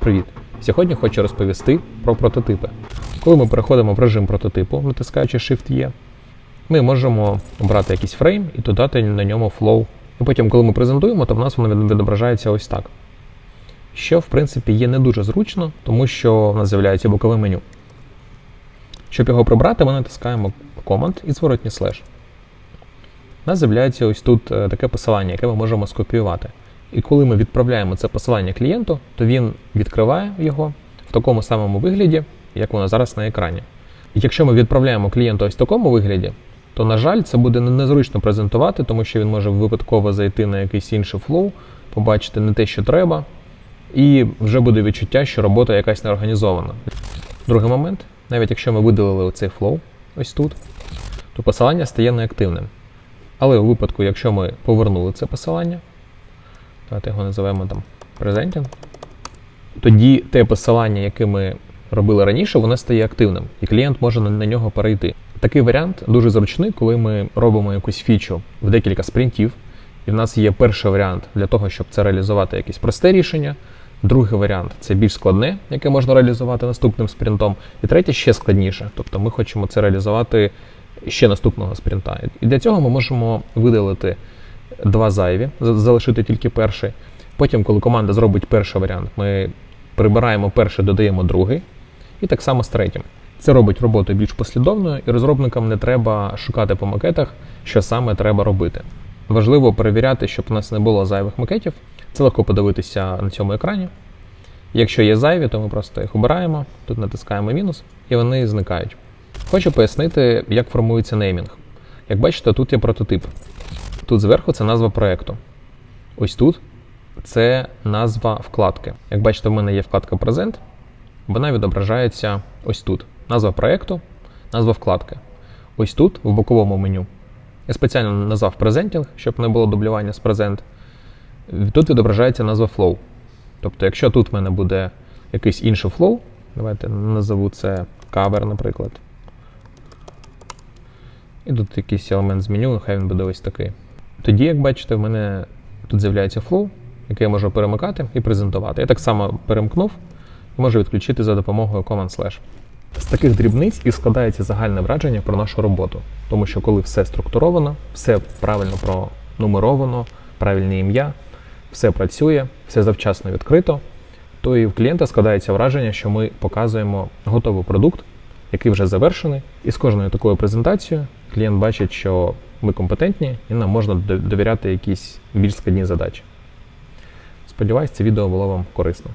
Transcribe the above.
Привіт! Сьогодні хочу розповісти про прототипи. Коли ми переходимо в режим прототипу, натискаючи Shift-E, ми можемо обрати якийсь фрейм і додати на ньому flow. І потім, коли ми презентуємо, то в нас воно відображається ось так. Що, в принципі, є не дуже зручно, тому що в нас з'являється бокове меню. Щоб його прибрати, ми натискаємо Command і зворотній слеш. У нас з'являється ось тут е, таке посилання, яке ми можемо скопіювати. І коли ми відправляємо це посилання клієнту, то він відкриває його в такому самому вигляді, як воно зараз на екрані. І якщо ми відправляємо клієнту ось в такому вигляді, то, на жаль, це буде незручно презентувати, тому що він може випадково зайти на якийсь інший флоу, побачити не те, що треба, і вже буде відчуття, що робота якась неорганізована. Другий момент, навіть якщо ми видалили оцей флоу ось тут, то посилання стає неактивним. Але у випадку, якщо ми повернули це посилання, давайте його називаємо там Presenting, тоді те посилання, яке ми робили раніше, воно стає активним, і клієнт може на, нього перейти. Такий варіант дуже зручний, коли ми робимо якусь фічу в декілька спринтів, і в нас є перший варіант для того, щоб це реалізувати якесь просте рішення. Другий варіант це більш складне, яке можна реалізувати наступним спринтом. І третє ще складніше. Тобто ми хочемо це реалізувати ще наступного спринта. І для цього ми можемо видалити два зайві, залишити тільки перший. Потім, коли команда зробить перший варіант, ми прибираємо перший, додаємо другий, і так само з третім. Це робить роботу більш послідовною, і розробникам не треба шукати по макетах, що саме треба робити. Важливо перевіряти, щоб у нас не було зайвих макетів. Це легко подивитися на цьому екрані. Якщо є зайві, то ми просто їх обираємо, тут натискаємо мінус, і вони зникають. Хочу пояснити, як формується неймінг. Як бачите, тут є прототип. Тут зверху це назва проєкту. Ось тут це назва вкладки. Як бачите, в мене є вкладка Present, вона відображається ось тут. Назва проєкту, назва вкладки. Ось тут, в боковому меню. Я спеціально назвав Presenting, щоб не було дублювання з Present. Тут відображається назва flow. Тобто, якщо тут в мене буде якийсь інший flow, давайте назову це cover, наприклад. І тут якийсь елемент з меню, нехай він буде ось такий. Тоді, як бачите, в мене тут з'являється flow, який я можу перемикати і презентувати. Я так само перемкнув і можу відключити за допомогою Command-Slash. З таких дрібниць і складається загальне враження про нашу роботу, тому що коли все структуровано, все правильно пронумеровано, правильне ім'я, все працює, все завчасно відкрито, то і в клієнта складається враження, що ми показуємо готовий продукт, який вже завершений, і з кожною такою презентацією клієнт бачить, що ми компетентні і нам можна довіряти якісь більш складні задачі. Сподіваюсь, це відео було вам корисно.